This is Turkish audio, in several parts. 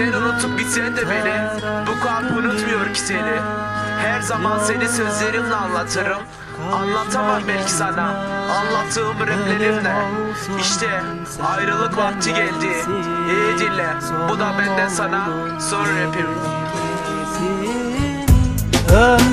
Sen unutup gitsen de beni. Bu kalp unutmuyor ki seni. Her zaman seni sözlerimle anlatırım. Anlatamam belki sana. Anlattığım raplerimle İşte ayrılık vakti geldi. İyi dinle. Bu da benden sana son rapim. Ömrüm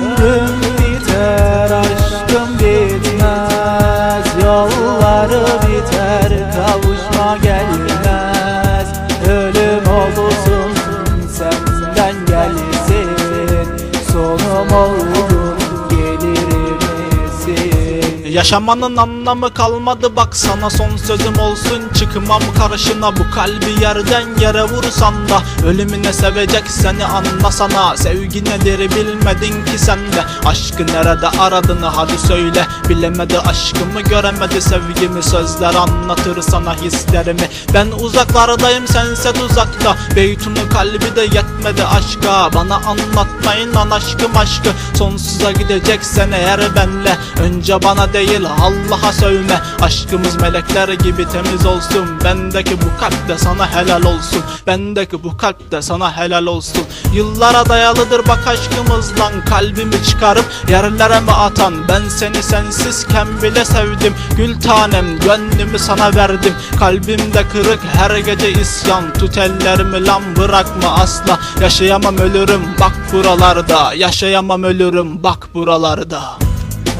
Yaşamanın anlamı kalmadı bak sana son sözüm olsun. Çıkmam karşına bu kalbi yerden yere vursan da. Ölümüne sevecek seni anlasana. Sevgi nedir bilmedin ki sen de. Aşkı nerede aradığını hadi söyle. Bilemedi aşkımı göremedi. Sevgimi Sözler anlatır sana hislerimi. Ben uzaklardayım sense uzakta Beytunu kalbi de yetmedi aşka. Bana anlatmayın lan aşkım aşkı. Sonsuza gidecek sen eğer benle. Önce bana değil Allah'a söyle Aşkımız melekler gibi temiz olsun. Bendeki bu kalp de sana helal olsun. Bendeki bu kalp de sana helal olsun. Yıllara dayalıdır bak aşkımız lan. Kalbimi çıkarıp yerlere mi atan? Ben seni sensizken bile sevdim. Gül tanem gönlümü sana verdim. Kalbimde kırık her gece isyan. Tut ellerimi lan bırakma asla? Yaşayamam ölürüm. Bak buralarda. Yaşayamam ölürüm. Bak buralarda.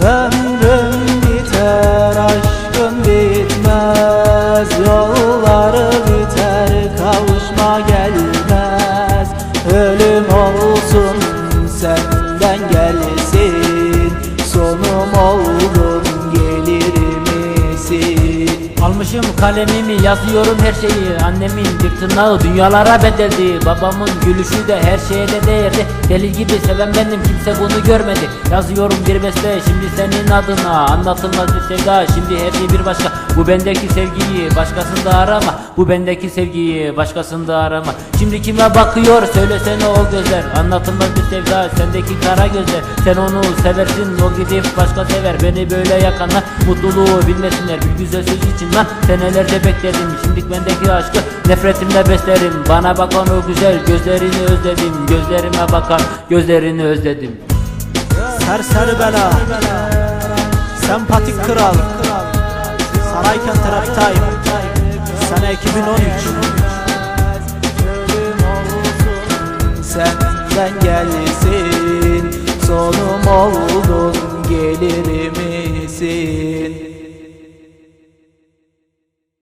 Ömrüm biter, aşkım bitmez. Yolları biter, kavuşma gelmez. Ölüm olsun, senden gelsin. Sonum oldun? Almışım kalemimi yazıyorum her şeyi. Annemin bir tırnağı dünyalara bedeldi. Babamın gülüşü de her şeye de değerli. Deli gibi seven bendim kimse bunu görmedi. Yazıyorum bir beste şimdi senin adına. Anlatılmaz bir sevda şimdi her şey bir başka. Bu bendeki sevgiyi başkasında arama. Bu bendeki sevgiyi başkasında arama. Şimdi kime bakıyor söylesene o gözler. Anlatılmaz bir sevda sendeki kara gözler. Sen onu seversin o gidip başka sever. Beni böyle yakanlar mutluluğu bilmesinler. Bir güzel söz için lan bekledim. Şimdi bendeki aşkı nefretimle beslerim. Bana bakan o güzel gözlerini özledim. Gözlerime bakan gözlerini özledim. Serseri bela Sempatik kral. Sarayken taraftayım Sene 2013 Senden gelsin Sonum oldun